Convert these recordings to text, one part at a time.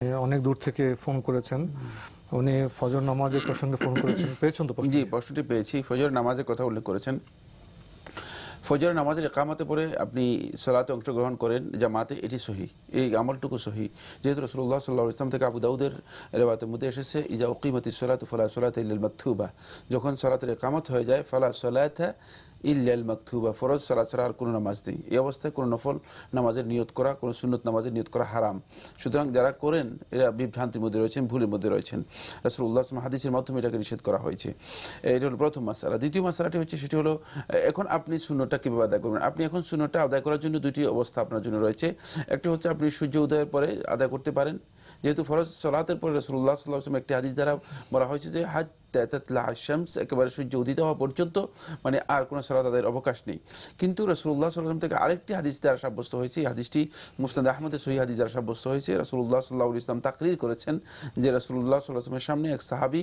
অনেক দূর থেকে ফোন করেছেন। উনি ফজর নামাজের প্রসঙ্গে ফোন করেছেন। পেয়েছেন তো? জি, প্রশ্নটি পেয়েছি। ফজর নামাজের কথা উল্লেখ করেছেন। ফজর নামাজের একামতে পরে আপনি সালাতে অংশগ্রহণ করেন, জামাতে এটি সহি, এই আমলটুকু সহি। যেহেতু রসুল্লাহ সাল্লাহ ইসলাম থেকে আবু দাউদের রেবাতের মধ্যে এসেছে, ইজা উকিমতি সলাত ফলা সলাত মাকথুবা যখন সলাতের একামত হয়ে যায়, ফলা সলাত ইল্লাল মাকথুবা ফরজ সালা ছাড়া আর কোনো নামাজ নেই। এই অবস্থায় কোনো নফল নামাজের নিয়ত করা, কোনো সুন্নত নামাজের নিয়ত করা হারাম। সুতরাং যারা করেন, এরা বিভ্রান্তির মধ্যে রয়েছেন, ভুলের মধ্যে রয়েছেন। রসুল্লাহ আসলাম হাদিসের মাধ্যমে এটাকে নিষেধ করা হয়েছে। এটা হলো প্রথম মাসালা। দ্বিতীয় মাসালাটি হচ্ছে, সেটি হলো, এখন আপনি শূন্যটা কীভাবে আদায় করবেন? আপনি এখন শূন্যটা আদায় করার জন্য দুটি অবস্থা আপনার জন্য রয়েছে। একটি হচ্ছে, আপনি সূর্য উদয়ের পরে আদায় করতে পারেন। যেহেতু ফরজ সলাতের পরে রসুল্লাহ সাল্লাহ আসলাম একটি হাদিস দ্বারা বলা হয়েছে যে, হাজ একেবারে সূর্য উদিত হওয়া পর্যন্ত মানে আর কোনো সালাত তাদের অবকাশ নেই। কিন্তু রসুল্লাহ সাল্লাম থেকে আরেকটি হাদিস দ্বারা সাব্যস্ত হয়েছে। এই হাদিসটি মুস্তাদ আহমদের সহি হাদিস দ্বারা সাব্যস্ত হয়েছে। রসুল্লাহ সাল্লাহ ইসলাম তাকরির করেছেন যে রসুল্লাহ সাল্লাহামের সামনে এক সাহাবি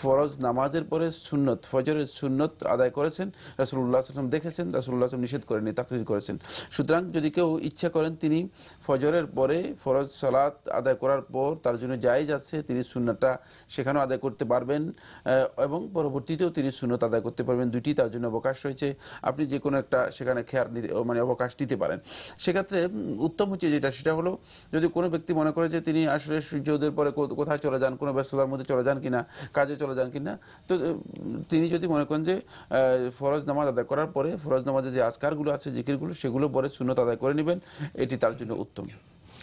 ফরজ নামাজের পরে সুন্নত, ফজরের সুন্নত আদায় করেছেন। রসুল্লাহ সাল্লাম দেখেছেন রসুল্লাহ আসলাম নিষেধ করেনি তাকরির করেছেন। সুতরাং যদি কেউ ইচ্ছা করেন তিনি ফজরের পরে ফরজ সালাত আদায় করার পর তার জন্য জায়েজ আছে, তিনি সুন্নতটা সেখানেও আদায় করতে পারবেন। এবং পরবর্তীতেও তিনি সুন্নত আদায় করতে পারবেন। দুইটি তার জন্য অবকাশ রয়েছে। আপনি যে কোনো একটা সেখানে খেয়ার নিতে মানে অবকাশ দিতে পারেন। সেক্ষেত্রে উত্তম হচ্ছে যেটা, সেটা হলো যদি কোনো ব্যক্তি মনে করে যে তিনি আসলে সূর্যোদয়ের পরে কোথায় চলে যান, কোনো ব্যস্ততার মধ্যে চলে যান কিনা, কাজে চলে যান কিনা, তো তিনি যদি মনে করেন যে ফরজ নামাজ আদায় করার পরে ফরজ নামাজে যে আজকারগুলো আছে, জিকিরগুলো, সেগুলো পরে সুন্নত আদায় করে নেবেন, এটি তার জন্য উত্তম।